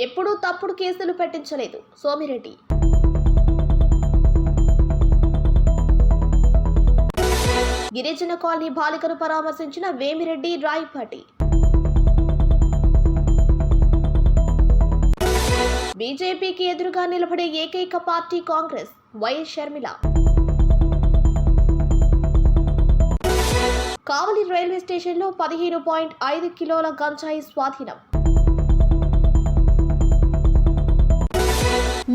ఎప్పుడూ తప్పుడు కేసులు పెట్టించలేదు. సోమిరెడ్డి. గిరిజన కాలనీ బాలికను పరామర్శించిన వేమిరెడ్డి రాయపాటి. బీజేపీకి ఎదురుగా నిలబడే ఏకైక party Congress YS Sharmila. Kavali railway స్టేషన్లో పదిహేను పాయింట్ ఐదు కిలోల గంజాయి స్వాధీనం.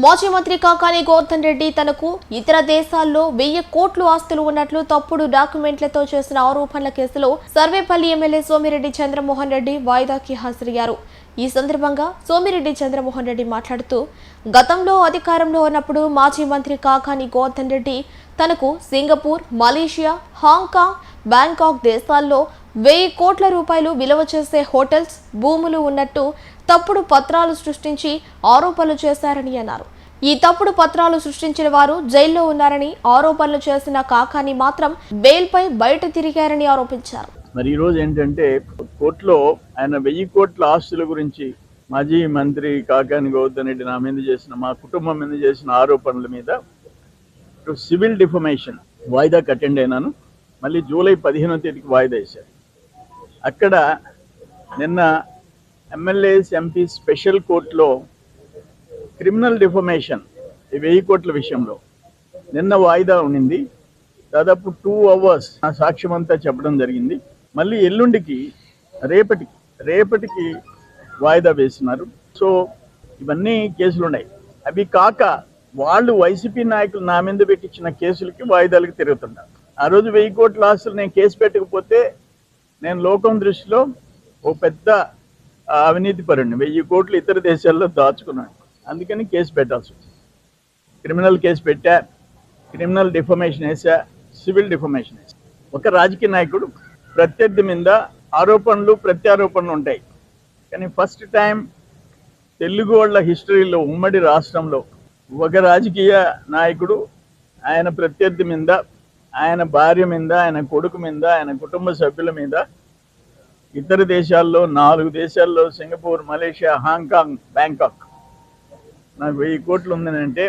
మాజీ మంత్రి కాకాని గోవర్ధన్ రెడ్డి తనకు ఇతర దేశాల్లో వెయ్యి కోట్లు ఆస్తులు ఉన్నట్లు తప్పుడు డాక్యుమెంట్లతో చేసిన ఆరోపణల కేసులో సర్వేపల్లి ఎమ్మెల్యే సోమిరెడ్డి చంద్రమోహన్ రెడ్డి వాయిదాకి హాజరయ్యారు. ఈ సందర్భంగా సోమిరెడ్డి చంద్రమోహన్ రెడ్డి మాట్లాడుతూ గతంలో అధికారంలో ఉన్నప్పుడు మాజీ మంత్రి కాకాని గోవర్ధన్ రెడ్డి తనకు సింగపూర్ మలేషియా హాంకాంగ్ బ్యాంకాక్ దేశాల్లో వెయ్యి కోట్ల రూపాయలు విలువ చేసే హోటల్స్ భూములు ఉన్నట్టు తప్పుడు పత్రాలు సృష్టించి ఆరోపణలు చేశారని అన్నారు. ఈ తప్పుడు పత్రాలు సృష్టించిన వారు జైల్లో ఉన్నారని ఆరోపణలు చేసిన కాకాని మాత్రం బెయిల్పై బయట తిరిగారని ఆరోపించారు. మరి ఈరోజు ఏంటంటే కోర్టులో ఆయన వెయ్యి కోట్ల ఆస్తుల గురించి మాజీ మంత్రి కాకాని గౌతమ్ రెడ్డి నా మీద చేసిన మా కుటుంబం మీద చేసిన ఆరోపణల మీద సివిల్ డిఫమేషన్ వాయిదాకి అటెండ్ అయినాను. మళ్ళీ జూలై పదిహేనో తేదీకి వాయిదా వేశారు. అక్కడ నిన్న ఎమ్మెల్యేస్ ఎంపీ స్పెషల్ కోర్టులో క్రిమినల్ డిఫర్మేషన్ ఈ వెయ్యి కోట్ల విషయంలో. నిన్న వాయిదా ఉండింది. దాదాపు టూ అవర్స్ ఆ సాక్ష్యం అంతా చెప్పడం జరిగింది. మళ్ళీ ఎల్లుండికి రేపటికి రేపటికి వాయిదా వేసినారు సో ఇవన్నీ కేసులు ఉన్నాయి అవి కాక వాళ్ళు వైసీపీ నాయకులు నా మీద పెట్టించిన కేసులకి వాయిదాలకు తిరుగుతున్నారు ఆ రోజు వెయ్యి కోట్ల ఆస్తులు నేను కేసు పెట్టకపోతే నేను లోకం దృష్టిలో ఓ పెద్ద అవినీతి పరుణ్ణి. వెయ్యి కోట్లు ఇతర దేశాల్లో దాచుకున్నాడు. అందుకని కేసు పెట్టాల్సి వచ్చింది. క్రిమినల్ కేసు పెట్టా క్రిమినల్ డిఫర్మేషన్ వేసా సివిల్ డిఫర్మేషన్ వేసా. ఒక రాజకీయ నాయకుడు ప్రత్యర్థి మీద ఆరోపణలు ప్రత్యారోపణలు ఉంటాయి. కానీ ఫస్ట్ టైం తెలుగు వాళ్ళ హిస్టరీలో ఉమ్మడి రాష్ట్రంలో ఒక రాజకీయ నాయకుడు ఆయన ప్రత్యర్థి మీద ఆయన భార్య మీద ఆయన కొడుకు మీద ఆయన కుటుంబ సభ్యుల మీద ఇతర దేశాల్లో నాలుగు దేశాల్లో సింగపూర్ మలేషియా హాంకాంగ్ బ్యాంకాక్. నాకు వెయ్యి కోట్లు ఉందనంటే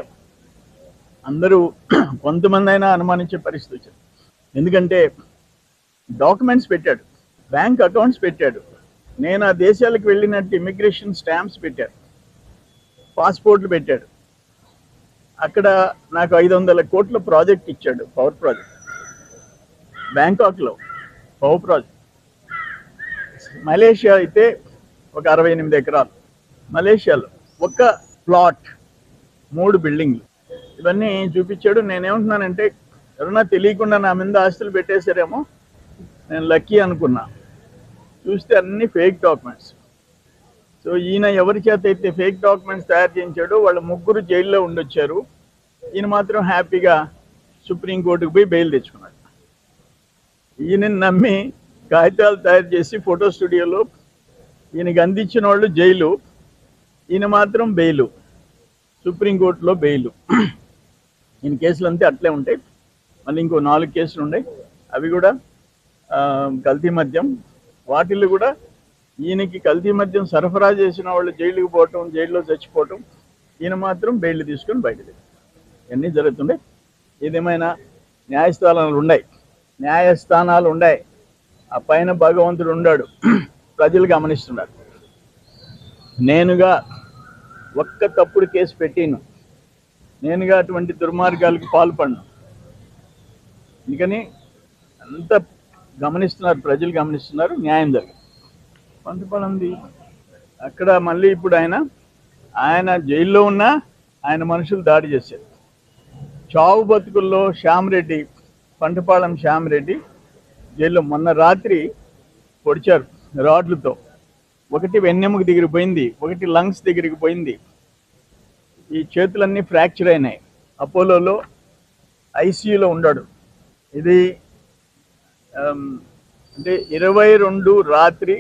అందరూ కొంతమంది అయినా అనుమానించే పరిస్థితి వచ్చింది. ఎందుకంటే డాక్యుమెంట్స్ పెట్టాడు బ్యాంక్ అకౌంట్స్ పెట్టాడు నేను ఆ దేశాలకు వెళ్ళినట్టు ఇమిగ్రేషన్ స్టాంప్స్ పెట్టాడు పాస్పోర్ట్లు పెట్టాడు. అక్కడ నాకు ఐదు వందల కోట్ల ప్రాజెక్ట్ ఇచ్చాడు పవర్ ప్రాజెక్ట్. బ్యాంకాక్లో పవర్ ప్రాజెక్ట్. మలేషియా అయితే ఒక అరవై ఎనిమిది ఎకరాలు. మలేషియాలో ఒక ప్లాట్ మూడు బిల్డింగ్లు. ఇవన్నీ చూపించాడు. నేనేమంటున్నానంటే ఎవరన్నా తెలియకుండా నా మీద ఆస్తులు పెట్టేశారేమో నేను లక్కీ అనుకున్నా. చూస్తే అన్ని ఫేక్ డాక్యుమెంట్స్. సో ఈయన ఎవరి చేత అయితే ఫేక్ డాక్యుమెంట్స్ తయారు చేయించాడో వాళ్ళ ముగ్గురు జైల్లో ఉండొచ్చారు. ఈయన మాత్రం హ్యాపీగా సుప్రీంకోర్టుకు పోయి బెయిల్ తెచ్చుకున్నాడు. ఈయనని నమ్మి కాగితాలు తయారు చేసి ఫోటో స్టూడియోలో ఈయనకి అందించిన వాళ్ళు జైలు. ఈయన మాత్రం బెయిలు. సుప్రీంకోర్టులో బెయిలు. ఈయన కేసులు అంతే అట్లే ఉంటాయి. మళ్ళీ ఇంకో నాలుగు కేసులు ఉన్నాయి. అవి కూడా కల్తీ మద్యం. వాటిల్లో కూడా ఈయనకి కల్తీ మద్యం సరఫరా చేసిన వాళ్ళు జైలుకి పోవటం జైల్లో చచ్చిపోవటం ఈయన మాత్రం బెయిల్ తీసుకొని బయటది ఇవన్నీ జరుగుతుండే ఏదేమైనా న్యాయస్థానాలు ఉన్నాయి. న్యాయస్థానాలు ఉన్నాయి. ఆ పైన భగవంతుడు ఉన్నాడు. ప్రజలు గమనిస్తున్నారు. నేనుగా ఒక్క తప్పుడు కేసు పెట్టిను. నేనుగా అటువంటి దుర్మార్గాలకు పాల్పడను. అందుకని అంత గమనిస్తున్నారు ప్రజలు గమనిస్తున్నారు న్యాయం జరిగింది. కొంతపడింది అక్కడ మళ్ళీ ఇప్పుడు ఆయన ఆయన జైల్లో ఉన్నా ఆయన మనుషులు దాడి చేశారు. చావు బతుకుల్లో శ్యామరెడ్డి పంటపాళెం శ్యామరెడ్డి జైల్లో మొన్న రాత్రి పొడిచారు రాడ్లతో. ఒకటి వెన్నెముక దగ్గరికి పోయింది ఒకటి లంగ్స్ దగ్గరికి పోయింది. ఈ చేతులన్నీ ఫ్రాక్చర్ అయినాయి. అపోలోలో ఐసీయూలో ఉన్నాడు. ఇది అంటే ఇరవై రెండు రాత్రి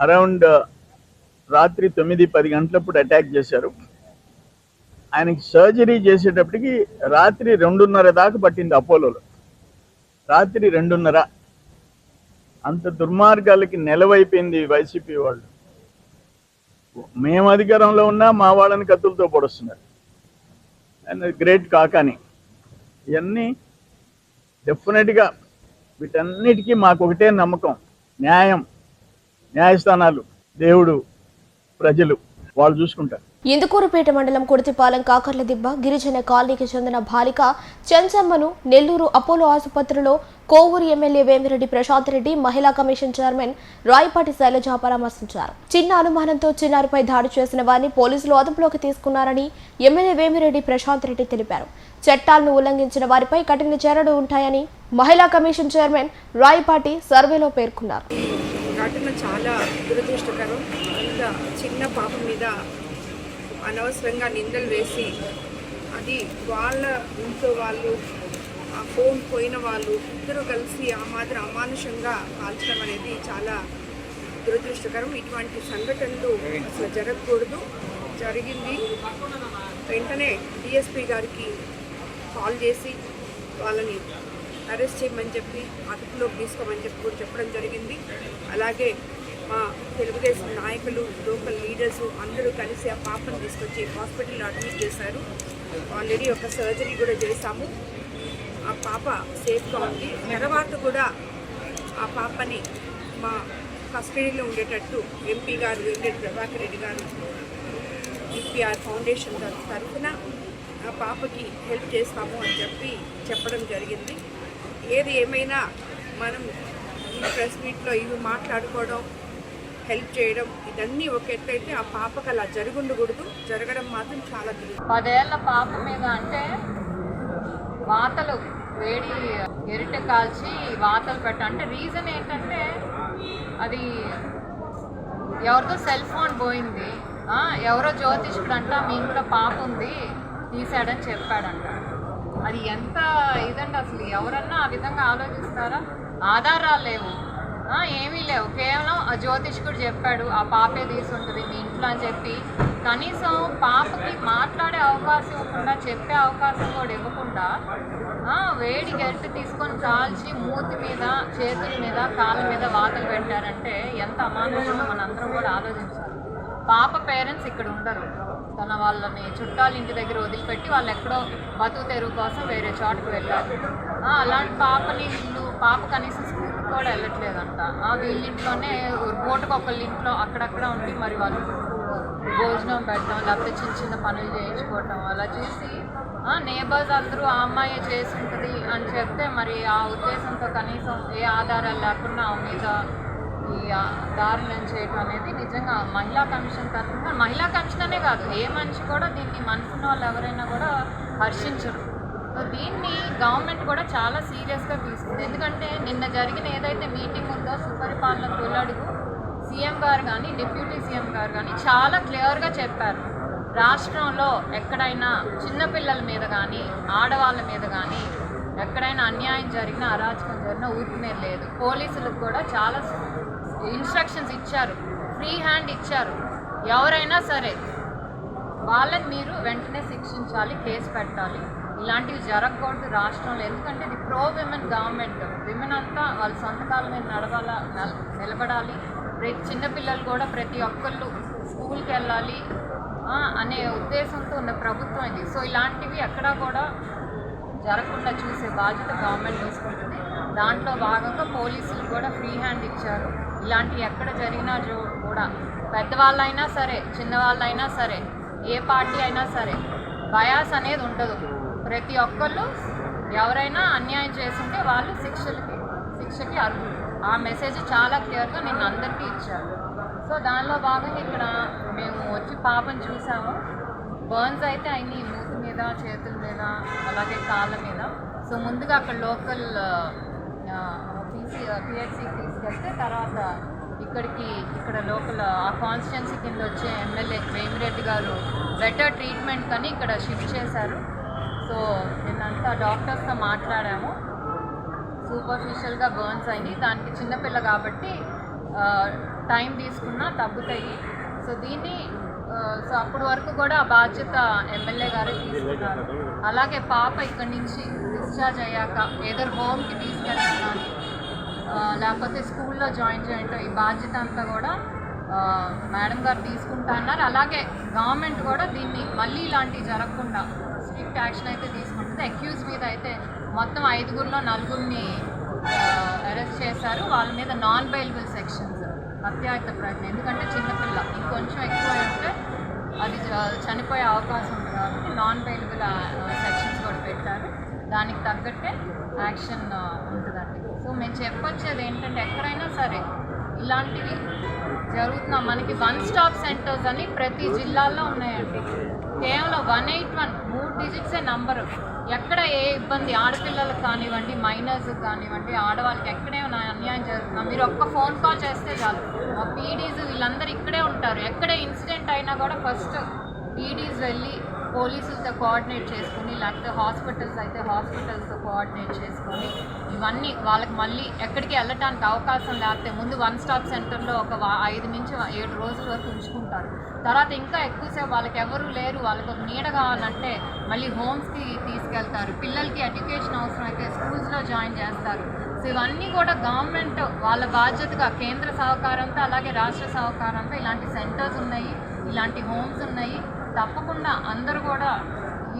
అరౌండ్ రాత్రి తొమ్మిది పది గంటలప్పుడు అటాక్ చేశారు. ఆయనకి సర్జరీ చేసేటప్పటికి రాత్రి రెండున్నర దాకా పట్టింది అపోలోలో. రాత్రి రెండున్నర అంత దుర్మార్గాలకి నెలవైపోయింది వైసీపీ వాళ్ళు. మేము అధికారంలో ఉన్నా మా వాళ్ళని కత్తులతో పొడుస్తున్నారు. And great Kakani. ఇవన్నీ డెఫినెట్గా వీటన్నిటికీ మాకు ఒకటే నమ్మకం. న్యాయం. న్యాయస్థానాలు. దేవుడు. ప్రజలు. వాళ్ళు చూసుకుంటారు. ఇందుకూరుపేట మండలం కుడితిపాలెం కాకర్ల దిబ్బ గిరిజన కాలనీకి చెందిన బాలిక చెంచమ్మను నెల్లూరు అపోలో ఆసుపత్రిలో కోవూరు ఎమ్మెల్యే వేమిరెడ్డి ప్రశాంత్ రెడ్డి మహిళా కమిషన్ చైర్మన్ రాయపాటి శైలజ పరామర్శించారు. చిన్న అనుమానంతో చిన్నారిపై దాడి చేసిన వారిని పోలీసులు అదుపులోకి తీసుకున్నారని ఎమ్మెల్యే వేమిరెడ్డి ప్రశాంత్ రెడ్డి తెలిపారు. చట్టాలను ఉల్లంఘించిన వారిపై కఠిన చర్యలు ఉంటాయని మహిళా కమిషన్ చైర్మన్ రాయపాటి సర్వేలో పేర్కొన్నారు. ఘటన చాలా దురదృష్టకరం. ఇంత చిన్న పాప మీద అనవసరంగా నిందలు వేసి అది వాళ్ళ ఇంట్లో వాళ్ళు ఆ ఫోన్ పోయిన వాళ్ళు ఇద్దరు కలిసి ఆ మాత్రం అమానుషంగా కాల్చడం అనేది చాలా దురదృష్టకరం. ఇటువంటి సంఘటనలు అసలు జరగకూడదు. జరిగింది. వెంటనే డిఎస్పి గారికి కాల్ చేసి వాళ్ళని అరెస్ట్ చేయమని చెప్పి అదుపులోకి తీసుకోమని చెప్పి కూడా చెప్పడం జరిగింది. అలాగే మా తెలుగుదేశం నాయకులు లోకల్ లీడర్స్ అందరూ కలిసి ఆ పాపను తీసుకొచ్చి హాస్పిటల్లో అడ్మిట్ చేశారు. ఆల్రెడీ ఒక సర్జరీ కూడా చేశాము. ఆ పాప సేఫ్గా ఉంది. తర్వాత కూడా ఆ పాపని మా కస్టడీలో ఉండేటట్టు ఎంపీ గారు వెంకట ప్రభాకర్ రెడ్డి గారు ఈపీఆర్ ఫౌండేషన్ తర- తరఫున ఆ పాపకి హెల్ప్ చేస్తాము అని చెప్పి చెప్పడం జరిగింది. ఏది ఏమైనా మనం ఈ ప్రెస్ మీట్లో ఇవి మాట్లాడుకోవడం హెల్ప్ చేయడం ఇదన్నీ ఒక ఎత్తైతే ఆ పాపకు అలా జరుగుండకూడదు. జరగడం మాత్రం చాలా పదేళ్ళ పాప మీద అంటే వాతలు వేడి ఎరిట కాల్చి వాతలు పెట్ట అంటే రీజన్ ఏంటంటే అది ఎవరితో సెల్ ఫోన్ పోయింది. ఎవరో జ్యోతిష్కుడు అంట మీ ఇంట్లో పాప ఉంది తీసాడని చెప్పాడంట. అది ఎంత ఇదండి అసలు? ఎవరన్నా ఆ విధంగా ఆలోచిస్తారా? ఆధారాలు లేవు. ఏమీ లేవు. కేవలం ఆ జ్యోతిష్కుడు చెప్పాడు ఆ పాపే తీసుంటుంది మీ ఇంట్లో అని చెప్పి. కనీసం పాపకి మాట్లాడే అవకాశం ఇవ్వకుండా చెప్పే అవకాశం కూడా ఇవ్వకుండా వేడి గట్టి తీసుకొని కాల్చి మూతి మీద చేతుల మీద కాళ్ళ మీద వాతలు పెట్టారంటే ఎంత అమానుషంగా మనందరం కూడా ఆలోచించాలి. పాప పేరెంట్స్ ఇక్కడ ఉండరు. తన వాళ్ళని చుట్టాలు ఇంటి దగ్గర వదిలిపెట్టి వాళ్ళు ఎక్కడో బతుకు తెరువు కోసం వేరే చోటుకు వెళ్ళారు అలాంటి పాపని పాప కనీసం స్కూల్కి కూడా వెళ్ళట్లేదంట. ఆ, వీళ్ళింట్లోనే పూటకు ఇంట్లో అక్కడక్కడ ఉండి మరి వాళ్ళు భోజనం పెట్టడం లేకపోతే చిన్న చిన్న పనులు చేయించుకోవటం అలా చేసి నేబర్స్ అందరూ ఆ అమ్మాయి చేసింటుంది అని చెప్తే మరి ఆ ఉద్దేశంతో కనీసం ఏ ఆధారాలు లేకుండా ఆ మీద ఈ దారుణం చేయటం అనేది నిజంగా మహిళా కమిషన్ తరఫున మహిళా కమిషన్ అనే కాదు ఏ మనిషి కూడా దీన్ని మనసున్న వాళ్ళు ఎవరైనా కూడా హర్షించరు. సో దీన్ని గవర్నమెంట్ కూడా చాలా సీరియస్గా తీసుకుంది. ఎందుకంటే నిన్న జరిగిన ఏదైతే మీటింగ్ ఉందో సుపరిపాలన తొలడుగు సీఎం గారు కానీ డిప్యూటీ సీఎం గారు కానీ చాలా క్లియర్గా చెప్పారు. రాష్ట్రంలో ఎక్కడైనా చిన్నపిల్లల మీద కానీ ఆడవాళ్ళ మీద కానీ ఎక్కడైనా అన్యాయం జరిగినా అరాచకం జరిగినా ఊరుకునేది లేదు. పోలీసులకు కూడా చాలా ఇన్స్ట్రక్షన్స్ ఇచ్చారు. ఫ్రీ హ్యాండ్ ఇచ్చారు. ఎవరైనా సరే వాళ్ళని మీరు వెంటనే శిక్షించాలి కేసు పెట్టాలి. ఇలాంటివి జరగకూడదు రాష్ట్రంలో. ఎందుకంటే ఇది ప్రో విమెన్ గవర్నమెంట్. విమెన్ అంతా వాళ్ళ సొంత మీద నడవాల నిలబడాలి. ప్రతి చిన్నపిల్లలు కూడా ప్రతి ఒక్కళ్ళు స్కూల్కి వెళ్ళాలి అనే ఉద్దేశంతో ఉన్న ప్రభుత్వం ఇది. సో ఇలాంటివి ఎక్కడా కూడా జరగకుండా చూసే బాధ్యత గవర్నమెంట్ తీసుకుంటుంది. దాంట్లో భాగంగా పోలీసులు కూడా ఫ్రీ హ్యాండ్ ఇచ్చారు. ఇలాంటివి ఎక్కడ జరిగినా కూడా పెద్దవాళ్ళైనా సరే చిన్నవాళ్ళైనా సరే ఏ పార్టీ అయినా సరే బయాస్ అనేది ఉండదు. ప్రతి ఒక్కళ్ళు ఎవరైనా అన్యాయం చేసింటే వాళ్ళు శిక్షలకి శిక్షకి అర్హులు. ఆ మెసేజ్ చాలా క్లియర్గా నేను అందరికీ ఇచ్చాను సో దానిలో భాగంగా ఇక్కడ మేము వచ్చి పాపను చూసాము. బర్న్స్ అయితే అయినాయి మూతి మీద చేతుల మీద అలాగే కాళ్ళ మీద. సో ముందుగా అక్కడ లోకల్ పీసీ పిహెచ్సికి తీసుకెళ్తే తర్వాత ఇక్కడికి ఇక్కడ లోకల్ ఆ కాన్స్టిట్యున్సీ కింద వచ్చే ఎమ్మెల్యే ప్రేమిరెడ్డి గారు బెటర్ ట్రీట్మెంట్ కానీ ఇక్కడ షిఫ్ట్ చేశారు. సో నిన్నంతా డాక్టర్స్తో మాట్లాడాము. సూపర్ఫిషియల్గా బర్న్స్ అయినాయి దానికి చిన్నపిల్ల కాబట్టి టైం తీసుకున్నా తగ్గుతాయి. సో దీన్ని సో అప్పటి వరకు కూడా ఆ బాధ్యత ఎమ్మెల్యే గారే తీసుకున్నారు. అలాగే పాప ఇక్కడి నుంచి డిశ్చార్జ్ అయ్యాక ఏదో హోమ్కి తీసుకెళ్ళడం కానీ లేకపోతే స్కూల్లో జాయిన్ చేయడం ఈ బాధ్యత అంతా కూడా మేడం గారు తీసుకుంటా అన్నారు. అలాగే గవర్నమెంట్ కూడా దీన్ని మళ్ళీ ఇలాంటివి జరగకుండా స్ట్రిక్ట్ యాక్షన్ అయితే తీసుకుంటుంది. అక్యూజ్ మీద అయితే మొత్తం ఐదుగురిలో నలుగురిని అరెస్ట్ చేశారు. వాళ్ళ మీద నాన్ బైలబుల్ సెక్షన్స్ హత్యాయుత ప్రయత్నం ఎందుకంటే చిన్నపిల్ల ఇంకొంచెం ఎక్కువ అయితే అది చనిపోయే అవకాశం ఉంది కాబట్టి నాన్ బైలబుల్ సెక్షన్స్ కూడా పెట్టారు. దానికి తగ్గట్టే యాక్షన్ ఉంటుందండి. సో మేము చెప్పొచ్చేది ఏంటంటే ఎక్కడైనా సరే ఇలాంటివి జరుగుతున్నాం మనకి వన్ స్టాప్ సెంటర్స్ అని ప్రతి జిల్లాలో ఉన్నాయండి. కేవలం వన్ ఎయిట్ వన్ మూడు డిజిట్సే నంబరు ఎక్కడ ఏ ఇబ్బంది? ఆడపిల్లలకు కానివ్వండి మైనర్స్ కానివ్వండి ఆడవాళ్ళకి ఎక్కడే అన్యాయం జరుగుతున్నా మీరు ఒక్క ఫోన్ కాల్ చేస్తే చాలు. మా పీడీస్ వీళ్ళందరూ ఇక్కడే ఉంటారు. ఎక్కడే ఇన్సిడెంట్ అయినా కూడా ఫస్ట్ పీడీస్ వెళ్ళి పోలీసులతో కోఆర్డినేట్ చేసుకుని లేకపోతే హాస్పిటల్స్ అయితే హాస్పిటల్స్తో కోఆర్డినేట్ చేసుకొని ఇవన్నీ వాళ్ళకి మళ్ళీ ఎక్కడికి వెళ్ళటానికి అవకాశం లేకపోతే ముందు వన్ స్టాప్ సెంటర్లో ఒక ఐదు నుంచి ఏడు రోజుల వరకు ఉంచుకుంటారు. తర్వాత ఇంకా ఎక్కువసేపు వాళ్ళకి ఎవరు లేరు వాళ్ళకి ఒక నీడ కావాలంటే మళ్ళీ హోమ్స్కి తీసుకెళ్తారు. పిల్లలకి ఎడ్యుకేషన్ అవసరం అయితే స్కూల్స్లో జాయిన్ చేస్తారు. సో ఇవన్నీ కూడా గవర్నమెంట్ వాళ్ళ బాధ్యతగా కేంద్ర సహకారంతో అలాగే రాష్ట్ర సహకారంతో ఇలాంటి సెంటర్స్ ఉన్నాయి ఇలాంటి హోమ్స్ ఉన్నాయి. తప్పకుండా అందరూ కూడా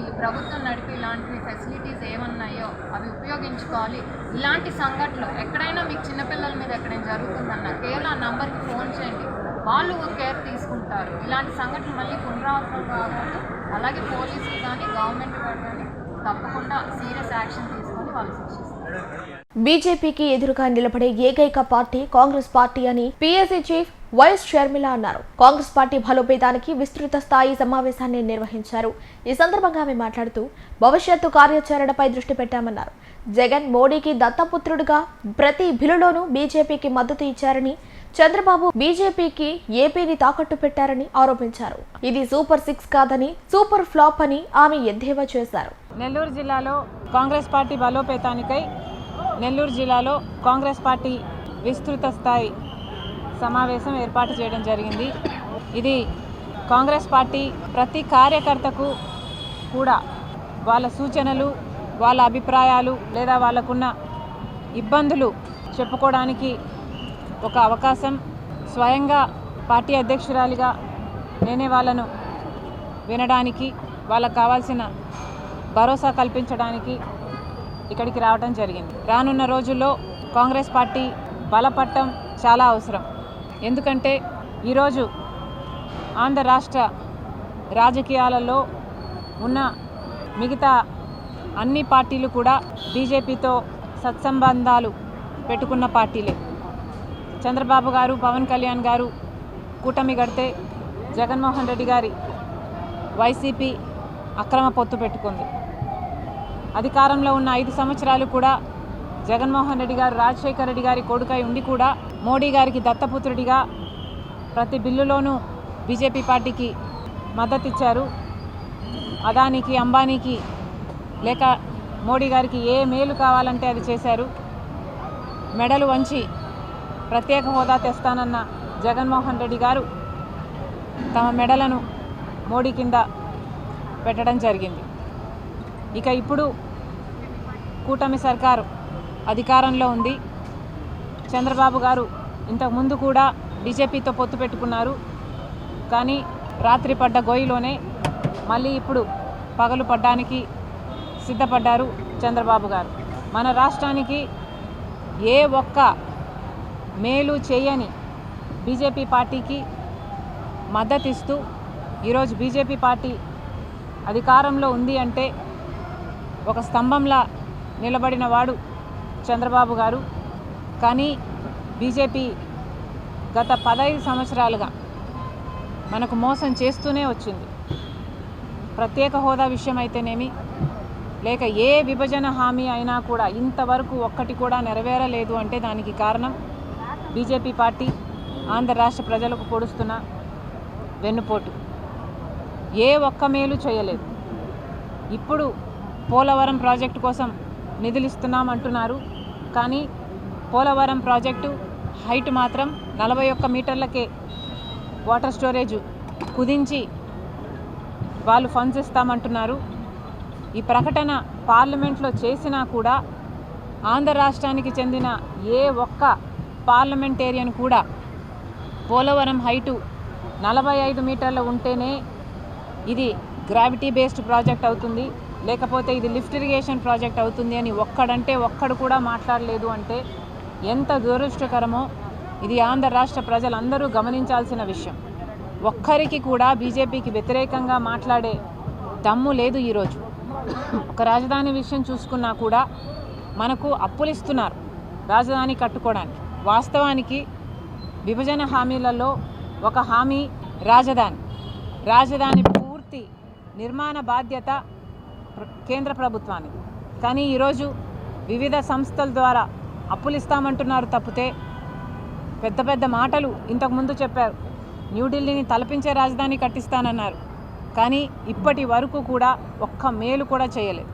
ఈ ప్రభుత్వం నడిపి ఇలాంటి ఫెసిలిటీస్ ఏమన్నాయో అవి ఉపయోగించుకోవాలి. ఇలాంటి సంఘటనలు ఎక్కడైనా మీకు చిన్నపిల్లల మీద ఎక్కడైనా జరుగుతుందన్న కేవలం ఆ నంబర్కి ఫోన్ చేయండి. వాళ్ళు కేర్ తీసుకుంటారు. ఇలాంటి సంఘటనలు మళ్ళీ పునరావృతం కావాలి అలాగే పోలీసులు కానీ గవర్నమెంట్ కానీ తప్పకుండా సీరియస్ యాక్షన్ తీసుకొని వాళ్ళు శిక్షిస్తారు. బీజేపీకి ఎదురుగా నిలబడే ఏకైక పార్టీ కాంగ్రెస్ పార్టీ అని పీఎస్సీ చీఫ్ వైఎస్ షర్మిల అన్నారు. కాంగ్రెస్ పార్టీ బలోపేతానికి విస్తృత స్థాయి సమావేశాన్ని నిర్వహించారు. ఈ సందర్భంగా ఆమె మాట్లాడుతూ భవిష్యత్తు కార్యాచరణపై దృష్టి పెట్టామన్నారు. జగన్ మోడీకి దత్తపుత్రుడిగా ప్రతి బిల్లులోనూ బీజేపీకి మద్దతు ఇచ్చారని చంద్రబాబు బీజేపీకి ఏపీని తాకట్టు పెట్టారని ఆరోపించారు. ఇది సూపర్ సిక్స్ కాదని సూపర్ ఫ్లాప్ అని ఆమె ఎద్దేవా చేశారు. నెల్లూరు జిల్లాలో కాంగ్రెస్ పార్టీ బలోపేతానికై నెల్లూరు జిల్లాలో కాంగ్రెస్ పార్టీ విస్తృత స్థాయి సమావేశం ఏర్పాటు చేయడం జరిగింది. ఇది కాంగ్రెస్ పార్టీ ప్రతి కార్యకర్తకు కూడా వాళ్ళ సూచనలు వాళ్ళ అభిప్రాయాలు లేదా వాళ్ళకున్న ఇబ్బందులు చెప్పుకోవడానికి ఒక అవకాశం స్వయంగా పార్టీ అధ్యక్షురాలిగా నేనే వాళ్ళను వినడానికి వాళ్ళకు కావాల్సిన భరోసా కల్పించడానికి ఇక్కడికి రావడం జరిగింది. రానున్న రోజుల్లో కాంగ్రెస్ పార్టీ బలపడటం చాలా అవసరం. ఎందుకంటే ఈరోజు ఆంధ్ర రాష్ట్ర రాజకీయాలలో ఉన్న మిగతా అన్ని పార్టీలు కూడా బీజేపీతో సత్సంబంధాలు పెట్టుకున్న పార్టీలే. చంద్రబాబు గారు పవన్ కళ్యాణ్ గారు కూటమి కడితే జగన్మోహన్ రెడ్డి గారి వైసీపీ అక్రమ పొత్తు పెట్టుకుంది. అధికారంలో ఉన్న ఐదు సంవత్సరాలు కూడా జగన్మోహన్ రెడ్డి గారు రాజశేఖర రెడ్డి గారి కొడుకై ఉండి కూడా మోడీ గారికి దత్తపుత్రుడిగా ప్రతి బిల్లులోనూ బీజేపీ పార్టీకి మద్దతు ఇచ్చారు. అదానికి అంబానీకి లేక మోడీ గారికి ఏ మేలు కావాలంటే అది చేశారు. మెడలు వంచి ప్రత్యేక హోదా తెస్తానన్న జగన్మోహన్ రెడ్డి గారు తమ మెడలను మోడీ కింద పెట్టడం జరిగింది. ఇక ఇప్పుడు కూటమి సర్కారు అధికారంలో ఉంది. చంద్రబాబు గారు ఇంతకుముందు కూడా బీజేపీతో పొత్తు పెట్టుకున్నారు. కానీ రాత్రి పడ్డ గోయిలోనే మళ్ళీ ఇప్పుడు పగలు పడ్డానికి సిద్ధపడ్డారు చంద్రబాబు గారు. మన రాష్ట్రానికి ఏ ఒక్క మేలు చేయని బీజేపీ పార్టీకి మద్దతిస్తూ ఈరోజు బీజేపీ పార్టీ అధికారంలో ఉంది అంటే ఒక స్తంభంలా నిలబడిన వాడు చంద్రబాబు గారు. కానీ బీజేపీ గత పదహైదు సంవత్సరాలుగా మనకు మోసం చేస్తూనే వచ్చింది. ప్రత్యేక హోదా విషయం అయితేనేమి లేక ఏ విభజన హామీ అయినా కూడా ఇంతవరకు ఒక్కటి కూడా నెరవేరలేదు అంటే దానికి కారణం బీజేపీ పార్టీ ఆంధ్ర రాష్ట్ర ప్రజలకు పొడుస్తున్న వెన్నుపోటు. ఏ ఒక్క మేలు చేయలేదు. ఇప్పుడు పోలవరం ప్రాజెక్టు కోసం నిధులు ఇస్తున్నాం అంటున్నారు కానీ పోలవరం ప్రాజెక్టు హైట్ మాత్రం నలభై ఒక్క మీటర్లకే వాటర్ స్టోరేజ్ కుదించి వాళ్ళు ఫండ్స్ ఇస్తామంటున్నారు. ఈ ప్రకటన పార్లమెంట్లో చేసినా కూడా ఆంధ్ర రాష్ట్రానికి చెందిన ఏ ఒక్క పార్లమెంటేరియన్ కూడా పోలవరం హైటు నలభై ఐదు మీటర్లు ఉంటేనే ఇది గ్రావిటీ బేస్డ్ ప్రాజెక్ట్ అవుతుంది. లేకపోతే ఇది లిఫ్ట్ ఇరిగేషన్ ప్రాజెక్ట్ అవుతుంది అని ఒక్కడంటే ఒక్కడు కూడా మాట్లాడలేదు అంటే ఎంత దురదృష్టకరమో ఇది ఆంధ్ర రాష్ట్ర ప్రజలందరూ గమనించాల్సిన విషయం. ఒక్కరికి కూడా బీజేపీకి వ్యతిరేకంగా మాట్లాడే దమ్ము లేదు ఈరోజు ఒక రాజధాని విషయం చూసుకున్నా కూడా మనకు అప్పులు ఇస్తున్నారు రాజధాని కట్టుకోవడానికి. వాస్తవానికి విభజన హామీలలో ఒక హామీ రాజధాని. రాజధాని పూర్తి నిర్మాణ బాధ్యత కేంద్ర ప్రభుత్వానికి కానీ ఈరోజు వివిధ సంస్థల ద్వారా అప్పులు ఇస్తామంటున్నారు తప్పితే పెద్ద పెద్ద మాటలు ఇంతకుముందు చెప్పారు. న్యూఢిల్లీని తలపించే రాజధాని కట్టిస్తానన్నారు. కానీ ఇప్పటి వరకు కూడా ఒక్క మేలు కూడా చేయలేదు.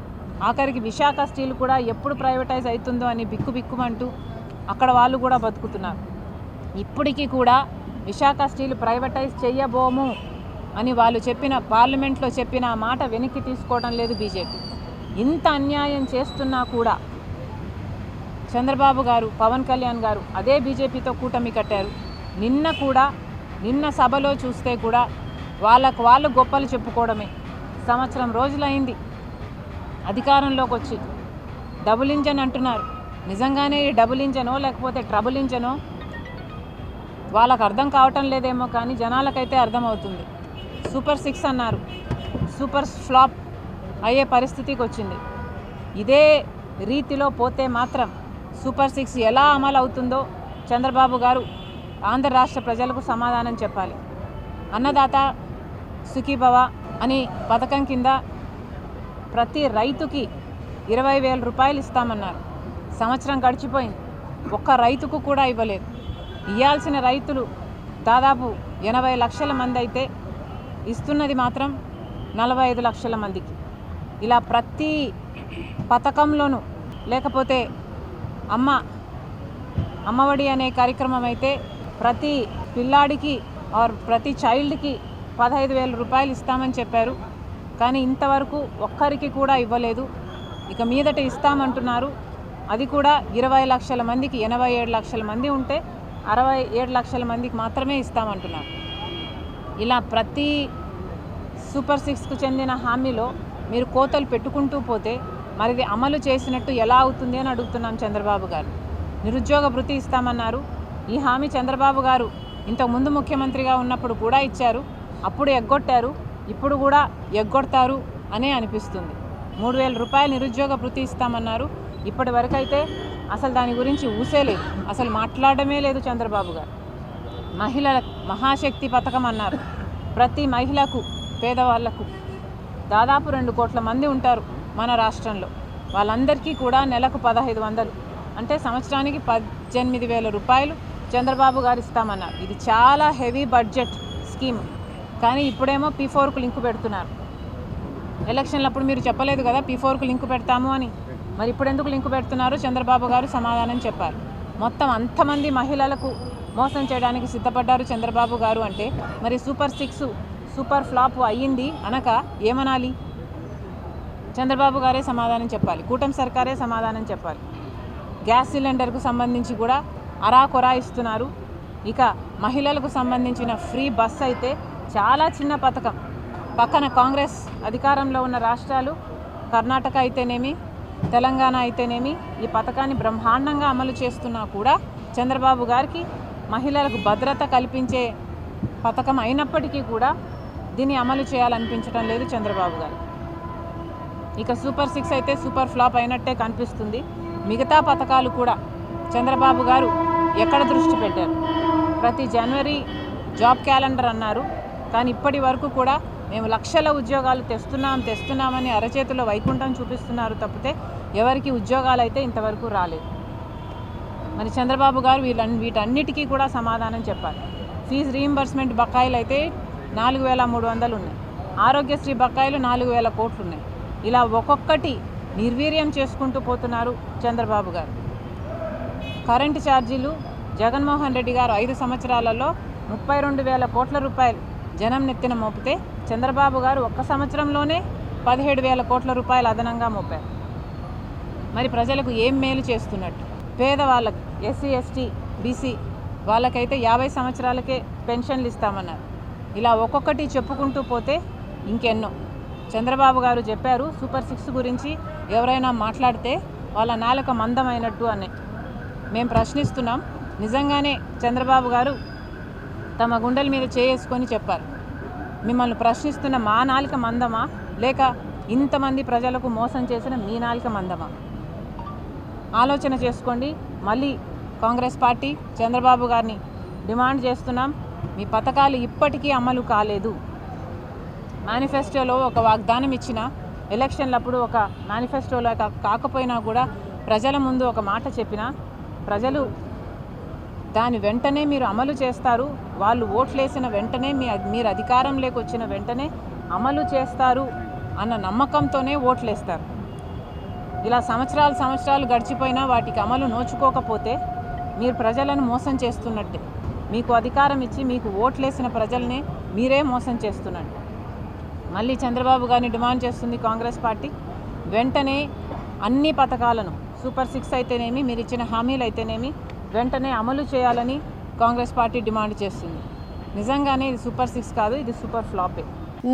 ఆఖరికి విశాఖ స్టీల్ కూడా ఎప్పుడు ప్రైవేటైజ్ అవుతుందో అని బిక్కు బిక్కుమంటూ అక్కడ వాళ్ళు కూడా బతుకుతున్నారు. ఇప్పటికీ కూడా విశాఖ స్టీల్ ప్రైవేటైజ్ చేయబోము అని వాళ్ళు చెప్పిన పార్లమెంట్లో చెప్పిన ఆ మాట వెనక్కి తీసుకోవడం లేదు బీజేపీ. ఇంత అన్యాయం చేస్తున్నా కూడా చంద్రబాబు గారు పవన్ కళ్యాణ్ గారు అదే బీజేపీతో కూటమి కట్టారు. నిన్న కూడా నిన్న సభలో చూస్తే కూడా వాళ్ళకు వాళ్ళు గొప్పలు చెప్పుకోవడమే. సంవత్సరం రోజులైంది. అధికారంలోకి వచ్చి డబుల్ ఇంజన్ అంటున్నారు. నిజంగానే ఈ డబుల్ ఇంజనో లేకపోతే ట్రబుల్ ఇంజనో వాళ్ళకు అర్థం కావటం లేదేమో కానీ జనాలకైతే అర్థమవుతుంది. సూపర్ సిక్స్ అన్నారు. సూపర్ ఫ్లాప్ అయ్యే పరిస్థితికి వచ్చింది. ఇదే రీతిలో పోతే మాత్రం సూపర్ సిక్స్ ఎలా అమలు అవుతుందో చంద్రబాబు గారు ఆంధ్ర రాష్ట్ర ప్రజలకు సమాధానం చెప్పాలి. అన్నదాత సుఖీభవ అని పథకం కింద ప్రతి రైతుకి ఇరవై వేల రూపాయలు ఇస్తామన్నారు. సంవత్సరం గడిచిపోయింది. ఒక్క రైతుకు కూడా ఇవ్వలేదు. ఇవ్వాల్సిన రైతులు దాదాపు ఎనభై లక్షల మంది అయితే ఇస్తున్నది మాత్రం నలభై ఐదు లక్షల మందికి. ఇలా ప్రతి పథకంలోనూ లేకపోతే అమ్మ అమ్మఒడి అనే కార్యక్రమం అయితే ప్రతి పిల్లాడికి ఆర్ ప్రతి చైల్డ్కి పదహైదు వేల రూపాయలు ఇస్తామని చెప్పారు. కానీ ఇంతవరకు ఒక్కరికి కూడా ఇవ్వలేదు. ఇక మీదట ఇస్తామంటున్నారు. అది కూడా ఇరవై లక్షల మందికి ఎనభై ఏడు లక్షల మంది ఉంటే అరవై ఏడు లక్షల మందికి మాత్రమే ఇస్తామంటున్నారు. ఇలా ప్రతి సూపర్ సిక్స్కు చెందిన హామీలో మీరు కోతలు పెట్టుకుంటూ పోతే మరిది అమలు చేసినట్టు ఎలా అవుతుంది అని అడుగుతున్నాం చంద్రబాబు గారు. నిరుద్యోగ భృతి ఇస్తామన్నారు. ఈ హామీ చంద్రబాబు గారు ఇంతకుముందు ముఖ్యమంత్రిగా ఉన్నప్పుడు కూడా ఇచ్చారు. అప్పుడు ఎగ్గొట్టారు. ఇప్పుడు కూడా ఎగ్గొడతారు అనే అనిపిస్తుంది. మూడు వేల రూపాయలు నిరుద్యోగ భృతి ఇస్తామన్నారు. ఇప్పటి వరకు అయితే అసలు దాని గురించి ఊసే లేదు. అసలు మాట్లాడమే లేదు చంద్రబాబు గారు. మహిళల మహాశక్తి పథకం అన్నారు. ప్రతి మహిళకు పేదవాళ్ళకు దాదాపు రెండు కోట్ల మంది ఉంటారు మన రాష్ట్రంలో. వాళ్ళందరికీ కూడా నెలకు పదహైదు వందలు. అంటే సంవత్సరానికి పద్దెనిమిది వేల రూపాయలు చంద్రబాబు గారు ఇస్తామన్నారు. ఇది చాలా హెవీ బడ్జెట్ స్కీమ్. కానీ ఇప్పుడేమో పీ ఫోర్కు లింకు పెడుతున్నారు. ఎలక్షన్లప్పుడు మీరు చెప్పలేదు కదా పీ ఫోర్కు లింకు పెడతాము అని. మరి ఇప్పుడు ఎందుకు లింకు పెడుతున్నారు? చంద్రబాబు గారు సమాధానం చెప్పారు. మొత్తం అంతమంది మహిళలకు మోసం చేయడానికి సిద్ధపడ్డారు చంద్రబాబు గారు అంటే మరి సూపర్ సిక్స్ సూపర్ ఫ్లాప్ అయ్యింది అనక ఏమనాలి? చంద్రబాబు గారే సమాధానం చెప్పాలి. కూటమి సర్కారే సమాధానం చెప్పాలి. గ్యాస్ సిలిండర్కు సంబంధించి కూడా అరాకొరా ఇస్తున్నారు. ఇక మహిళలకు సంబంధించిన ఫ్రీ బస్ అయితే చాలా చిన్న పథకం. పక్కన కాంగ్రెస్ అధికారంలో ఉన్న రాష్ట్రాలు కర్ణాటక అయితేనేమి తెలంగాణ అయితేనేమి ఈ పథకాన్ని బ్రహ్మాండంగా అమలు చేస్తున్నా కూడా చంద్రబాబు గారికి మహిళలకు భద్రత కల్పించే పథకం అయినప్పటికీ కూడా దీన్ని అమలు చేయాలనిపించడం లేదు చంద్రబాబు గారు. ఇక సూపర్ సిక్స్ అయితే సూపర్ ఫ్లాప్ అయినట్టే కనిపిస్తుంది. మిగతా పథకాలు కూడా చంద్రబాబు గారు ఎక్కడ దృష్టి పెట్టారు? ప్రతి జనవరి జాబ్ క్యాలెండర్ అన్నారు. కానీ ఇప్పటి వరకు కూడా మేము లక్షల ఉద్యోగాలు తెస్తున్నాం తెస్తున్నామని అరచేతిలో వైకుంఠం చూపిస్తున్నారు తప్పితే ఎవరికి ఉద్యోగాలు అయితే ఇంతవరకు రాలేదు. మరి చంద్రబాబు గారు వీళ్ళ వీటన్నిటికీ కూడా సమాధానం చెప్పాలి. ఫీజు రీయింబర్స్మెంట్ బకాయిలు అయితే నాలుగు వేల మూడు వందలు ఉన్నాయి ఆరోగ్యశ్రీ బకాయిలు నాలుగు వేల కోట్లు ఉన్నాయి ఇలా ఒక్కొక్కటి నిర్వీర్యం చేసుకుంటూ పోతున్నారు చంద్రబాబు గారు. కరెంటు ఛార్జీలు జగన్మోహన్ రెడ్డి గారు ఐదు సంవత్సరాలలో ముప్పై రెండు వేల కోట్ల రూపాయలు జనం నెత్తిన మోపితే చంద్రబాబు గారు ఒక్క సంవత్సరంలోనే పదిహేడు వేల కోట్ల రూపాయలు అదనంగా మోపారు. మరి ప్రజలకు ఏం మేలు చేస్తున్నట్టు? పేదవాళ్ళకు ఎస్సీ ఎస్టీ బీసీ వాళ్ళకైతే యాభై సంవత్సరాలకే పెన్షన్లు ఇస్తామన్నారు. ఇలా ఒక్కొక్కటి చెప్పుకుంటూ పోతే ఇంకెన్నో. చంద్రబాబు గారు చెప్పారు సూపర్ సిక్స్ గురించి ఎవరైనా మాట్లాడితే వాళ్ళ నాలుక మందమైనట్టు అని. మేము ప్రశ్నిస్తున్నాం నిజంగానే చంద్రబాబు గారు తమ గుండెల మీద చేసుకొని చెప్పారు. మిమ్మల్ని ప్రశ్నిస్తున్న మా నాలిక మందమా? లేక ఇంతమంది ప్రజలకు మోసం చేసిన మీ నాలిక మందమా? ఆలోచన చేసుకోండి. మళ్ళీ కాంగ్రెస్ పార్టీ చంద్రబాబు గారిని డిమాండ్ చేస్తున్నాం. మీ పథకాలు ఇప్పటికీ అమలు కాలేదు. మేనిఫెస్టోలో ఒక వాగ్దానం ఇచ్చిన ఎలక్షన్లప్పుడు ఒక మేనిఫెస్టోలో కాకపోయినా కూడా ప్రజల ముందు ఒక మాట చెప్పిన ప్రజలు దాని వెంటనే మీరు అమలు చేస్తారు. వాళ్ళు ఓట్లేసిన వెంటనే మీ మీరు అధికారంలోకి వచ్చిన వెంటనే అమలు చేస్తారు అన్న నమ్మకంతోనే ఓట్లేస్తారు ఇలా సంవత్సరాలు సంవత్సరాలు గడిచిపోయినా వాటికి అమలు నోచుకోకపోతే మీరు ప్రజలను మోసం చేస్తున్నట్టే. మీకు అధికారం ఇచ్చి మీకు ఓట్లేసిన ప్రజల్ని మీరే మోసం చేస్తున్నట్టు. మళ్ళీ చంద్రబాబు గారిని డిమాండ్ చేస్తుంది కాంగ్రెస్ పార్టీ. వెంటనే అన్ని పథకాలను సూపర్ సిక్స్ అయితేనేమి మీరు ఇచ్చిన హామీలు అయితేనేమి వెంటనే అమలు చేయాలని కాంగ్రెస్ పార్టీ డిమాండ్ చేస్తుంది. నిజంగానే ఇది సూపర్ సిక్స్ కాదు ఇది సూపర్ ఫ్లాపే.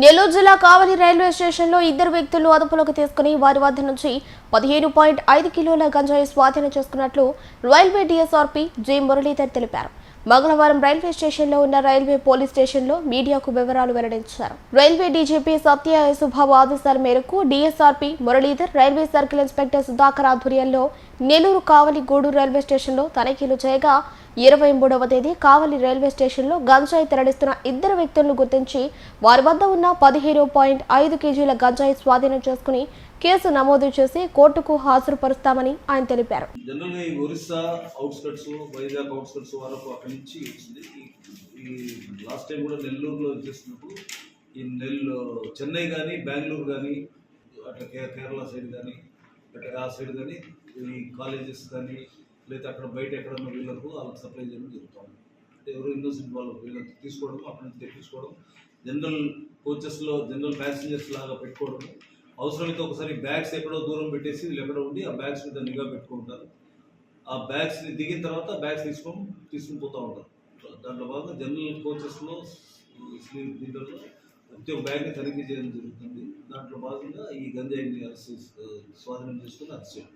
నెల్లూరు జిల్లా కావలి రైల్వే స్టేషన్లో ఇద్దరు వ్యక్తులు అదుపులోకి తీసుకుని వారి వద్ద నుంచి పదిహేను పాయింట్ ఐదు కిలోల గంజాయి స్వాధీనం చేసుకున్నట్లు రైల్వే డీఎస్ఆర్పీ జె మురళీధర్ తెలిపారు. మంగళవారం రైల్వే స్టేషన్లో ఉన్న రైల్వే పోలీస్ స్టేషన్లో మీడియాకు వివరాలు వెల్లడించారు. రైల్వే డీజీపీ సత్య సుభావ్ ఆదేశాల మేరకు DSRP Muralidhar railway circle inspector Sudhakar ఆధ్వర్యంలో నెల్లూరు కావలి గూడూరు రైల్వే స్టేషన్లో తనిఖీలు చేయగా ఇరవై మూడవ తేదీ కావలి రైల్వే స్టేషన్లో గంజాయి తరలిస్తున్న ఇద్దరు వ్యక్తులను గుర్తించి వారి వద్ద ఉన్న పదిహేను పాయింట్ ఐదు కేజీల గంజాయి స్వాధీనం చేసుకుని కేసు నమోదు చేసి కోర్టుకు హాజరుపరుస్తామని ఆయన తెలిపారు. జనరల్గా ఈ ఒరిస్సా అవుట్స్కట్స్ వైజాగ్ అవుట్స్కట్స్ వరకు అక్కడి నుంచి వచ్చింది. ఈ- లాస్ట్ టైం కూడా నెల్లూరులో చేసినప్పుడు ఈ నెల్లు చెన్నై కానీ బెంగళూరు కానీ అట్లా కే- కేరళ సైడ్ కానీ అట్లా ఆ సైడ్ కానీ ఈ కాలేజెస్ కానీ లేదా అక్కడ బయట ఎక్కడన్నా వీళ్ళకు వాళ్ళకి సప్లై చేయడం జరుగుతుంది. ఎవరు ఇన్నోసెంట్ వాళ్ళు వీళ్ళకి తీసుకోవడం అక్కడి నుంచి తెప్పించుకోవడం జనరల్ కోచెస్లో జనరల్ ప్యాసింజర్స్ లాగా పెట్టుకోవడం అవసరమైతే ఒకసారి బ్యాగ్స్ ఎక్కడో దూరం పెట్టేసి వీళ్ళు ఎక్కడో ఉండి ఆ బ్యాగ్స్ మీద నిఘా పెట్టుకుంటారు ఆ బ్యాగ్స్ని దిగిన తర్వాత బ్యాగ్స్ తీసుకొని తీసుకుని పోతూ ఉంటారు. దాంట్లో భాగంగా జనరల్ కోచెస్లో దీంట్లో ప్రతి ఒక్క బ్యాగ్ని తనిఖీ చేయడం జరుగుతుంది. దాంట్లో భాగంగా ఈ గంజాయిని అరెస్ట్ స్వాధీనం చేసుకుని అరెస్ట్ చేయడం.